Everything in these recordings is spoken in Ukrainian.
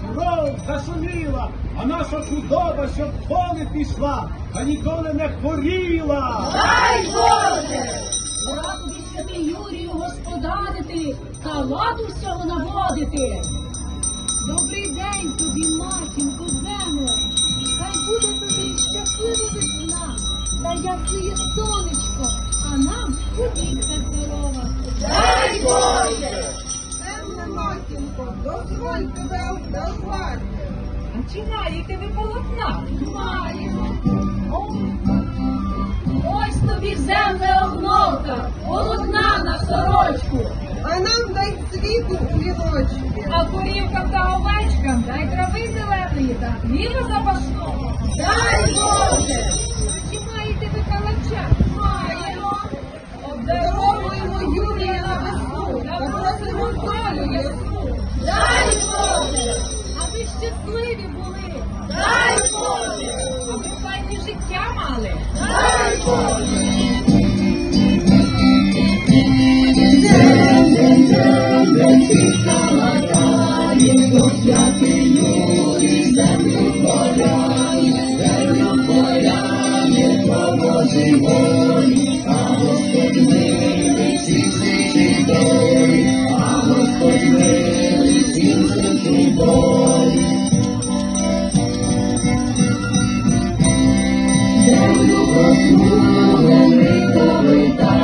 кров, зашуміла, а наша худоба, щоб поле пішла, та ніколи не хворіла. Дай Боже! Пора тобі, святий Юрію, господарити та ладу всього наводити. Добрий день тобі, матінко, земле. Хай буде тобі щаслива весна, та ясне сонечко, а нам повітря здорова. Дай Боже! Матінко, дозволь тебе обдарувати. А чи маєте ви полотна? Маємо. Ось тобі земле огнота, полотна на сорочку, А нам дай світу у віночки. а корівкам та овечкам дай трави зеленої та хліба запашного. Дай Боже! Чи маєте ви калача? Маємо. Обдаровуємо Юрія на весну та просимо долю Боже! А ви щасливі були. Землю проснули, повитає,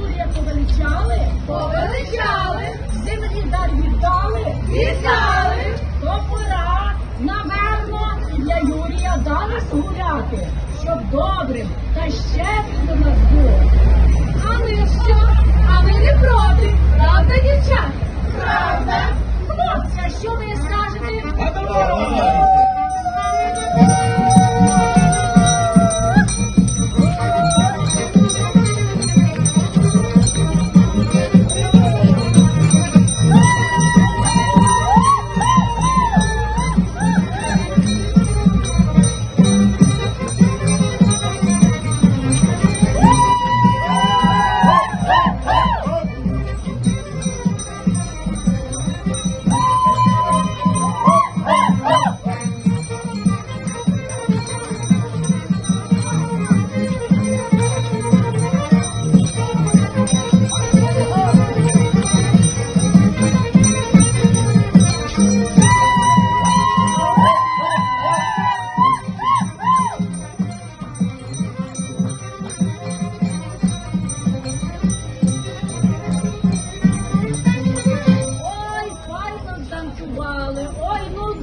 Юрія повеличали? Повеличали. Землі дар віддали? Віддали. То пора, наверно, для Юрія дали гуляти, щоб добрим та щедрим до нас було. А ми що? А ми не проти. Правда, дівчата? Правда.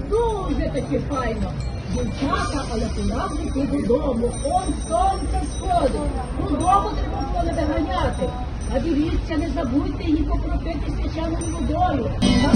Дуже таки файно. Дівчата, але пора йти додому. Он сонце сходить. Додому треба було не доганяти. А дивіться, не забудьте її покропити свячаною водою. Та